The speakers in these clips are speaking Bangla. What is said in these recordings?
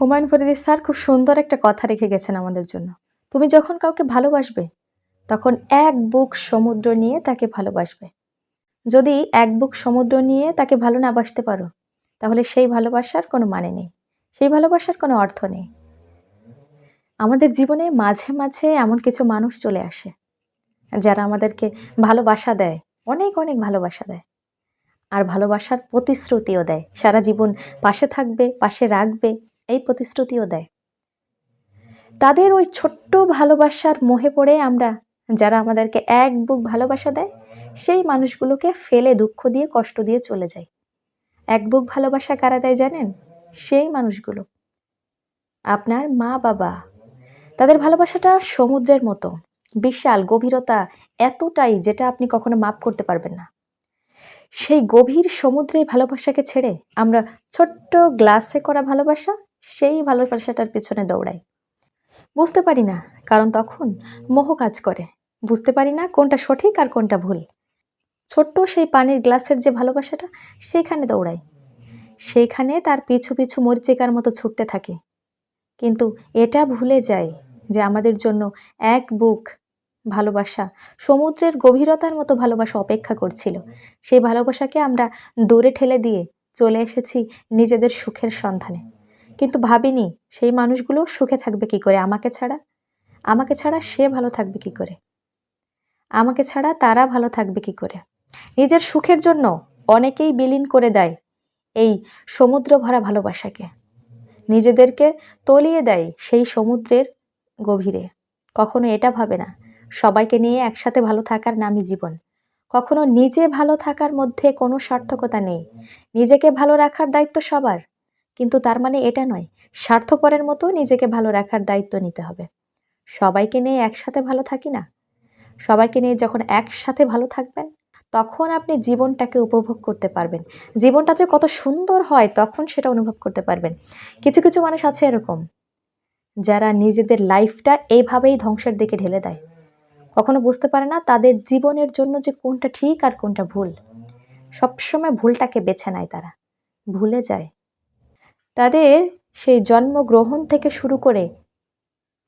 হুমায়ুন ফরিদি স্যার খুব সুন্দর একটা কথা রেখে গেছেন আমাদের জন্য। তুমি যখন কাউকে ভালোবাসবে, তখন এক বুক সমুদ্র নিয়ে তাকে ভালোবাসবে। যদি এক বুক সমুদ্র নিয়ে তাকে ভালো না বাসতে পারো, তাহলে সেই ভালোবাসার কোনো মানে নেই। সেই ভালোবাসার কোনো অর্থ নেই। আমাদের জীবনে মাঝে মাঝে এমন কিছু মানুষ চলে আসে, যারা আমাদেরকে ভালোবাসা দেয়, অনেক অনেক ভালোবাসা দেয়। আর ভালোবাসার প্রতিশ্রুতিও দেয়। সারা জীবন পাশে থাকবে, পাশে রাখবে এই প্রতিশ্রুতিও দেয়। তাদের ওই ছোট্ট ভালোবাসার মোহে পড়ে আমরা, যারা আমাদেরকে এক বুক ভালোবাসা দেয়, সেই মানুষগুলোকে ফেলে দুঃখ দিয়ে, কষ্ট দিয়ে চলে যায়। এক বুক ভালোবাসা কারা দেয় জানেন? সেই মানুষগুলো। আপনার মা বাবা। তাদের ভালোবাসাটা সমুদ্রের মতো, বিশাল গভীরতা এতটাই যেটা আপনি কখনো মাপ করতে পারবেন না। সেই গভীর সমুদ্রে ভালোবাসাকে ছেড়ে আমরা ছোট্ট গ্লাসে করা ভালোবাসা সেই ভালোবাসাটার পেছনে দৌড়াই বুঝতে পারি না, কারণ তখন মোহ কাজ করে। বুঝতে পারি না কোনটা সঠিক আর কোনটা ভুল। ছোট্ট সেই পানির গ্লাসের যে ভালোবাসাটা, সেইখানে দৌড়াই সেইখানে তার পিছু পিছু মরিচিকার মতো ছুটতে থাকে। কিন্তু এটা ভুলে যায় যে আমাদের জন্য এক বুক ভালোবাসা সমুদ্রের গভীরতার মতো ভালোবাসা অপেক্ষা করছিল। সেই ভালোবাসাকে আমরা দূরে ঠেলে দিয়ে চলে এসেছি নিজেদের সুখের সন্ধানে। কিন্তু ভাবিনি সেই মানুষগুলো সুখে থাকবে কি করে আমাকে ছাড়া? আমাকে ছাড়া সে ভালো থাকবে কি করে? আমাকে ছাড়া তারা ভালো থাকবে কি করে? নিজের সুখের জন্য অনেকেই বিলীন করে দেয় এই সমুদ্র ভরা ভালোবাসাকে। নিজেদেরকে তলিয়ে দেয় সেই সমুদ্রের গভীরে। কখনো এটা ভাবে না, সবাইকে নিয়ে একসাথে ভালো থাকার নামই জীবন। কখনো নিজে ভালো থাকার মধ্যে কোনো সার্থকতা নেই। নিজেকে ভালো রাখার দায়িত্ব সবার। কিন্তু তার মানে এটা নয়, স্বার্থপরের মতো নিজেকে ভালো রাখার দায়িত্ব নিতে হবে। সবাইকে নিয়ে একসাথে ভালো থাকি না। সবাইকে নিয়ে যখন একসাথে ভালো থাকবেন, তখন আপনি জীবনটাকে উপভোগ করতে পারবেন। জীবনটা যে কত সুন্দর হয়, তখন সেটা অনুভব করতে পারবেন। কিছু কিছু মানুষ আছে এরকম, যারা নিজেদের লাইফটা এইভাবেই ধ্বংসের দিকে ঢেলে দেয়। কখনো বুঝতে পারে না তাদের জীবনের জন্য যে কোনটা ঠিক আর কোনটা ভুল। সবসময় ভুলটাকে বেছে নেয় তারা। ভুলে যায়। তাদের সেই জন্মগ্রহণ থেকে শুরু করে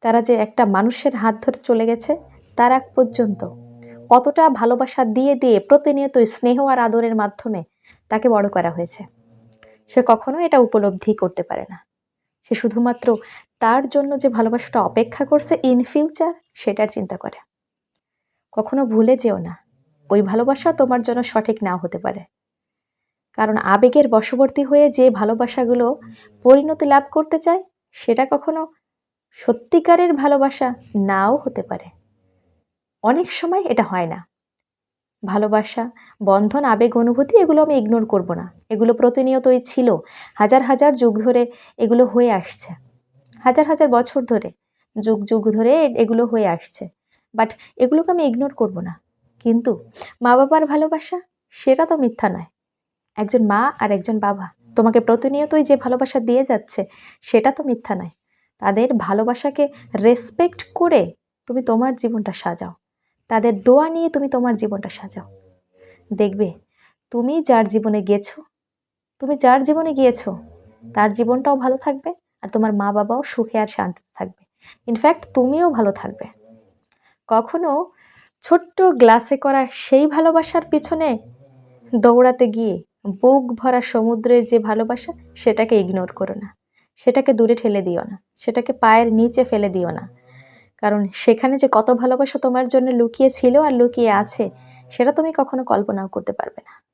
তারা যে একটা মানুষের হাত ধরে চলে গেছে, তার আগ পর্যন্ত কতটা ভালোবাসা দিয়ে দিয়ে প্রতিনিয়ত স্নেহ আর আদরের মাধ্যমে তাকে বড় করা হয়েছে, সে কখনো এটা উপলব্ধি করতে পারে না। সে শুধুমাত্র তার জন্য যে ভালোবাসাটা অপেক্ষা করছে ইন ফিউচার সেটার চিন্তা করে। কখনো ভুলে যেও না, ওই ভালোবাসা তোমার জন্য সঠিক না হতে পারে। কারণ আবেগের বশবর্তী হয়ে যে ভালোবাসাগুলো পরিণতি লাভ করতে চায়, সেটা কখনো সত্যিকারের ভালোবাসা নাও হতে পারে। অনেক সময় এটা হয় না। ভালোবাসা, বন্ধন, আবেগ, অনুভূতি এগুলো আমি ইগনোর করব না। এগুলো প্রতিনিয়তই ছিল। হাজার হাজার যুগ ধরে এগুলো হয়ে আসছে। হাজার হাজার বছর ধরে যুগ যুগ ধরে এগুলো হয়ে আসছে। বাট এগুলোকে আমি ইগনোর করব না। কিন্তু মা বাবার ভালোবাসা, সেটা তো মিথ্যা নয়। একজন মা আর একজন বাবা। তোমাকে প্রতিনিয়তই যে ভালোবাসা দিয়ে যাচ্ছে, সেটা তো মিথ্যা নয়। তাদের ভালোবাসাকে রেসপেক্ট করে তুমি তোমার জীবনটা সাজাও। তাদের দোয়া নিয়ে তুমি তোমার জীবনটা সাজাও। দেখবে, তুমি যার জীবনে গেছো তুমি যার জীবনে গিয়েছো, তার জীবনটাও ভালো থাকবে আর তোমার মা বাবাও সুখে আর শান্তিতে থাকবে। ইনফ্যাক্ট তুমিও ভালো থাকবে। কখনো ছোট্ট গ্লাসে করা সেই ভালোবাসার পিছনে দৌড়াতে গিয়ে বুক ভরা সমুদ্রের যে ভালোবাসা, সেটাকে ইগনোর করো না। সেটাকে দূরে ঠেলে দিও না। সেটাকে পায়ের নিচে ফেলে দিও না। কারণ সেখানে যে কত ভালোবাসা তোমার জন্য লুকিয়ে ছিল আর লুকিয়ে আছে, সেটা তুমি কখনো কল্পনাও করতে পারবে না।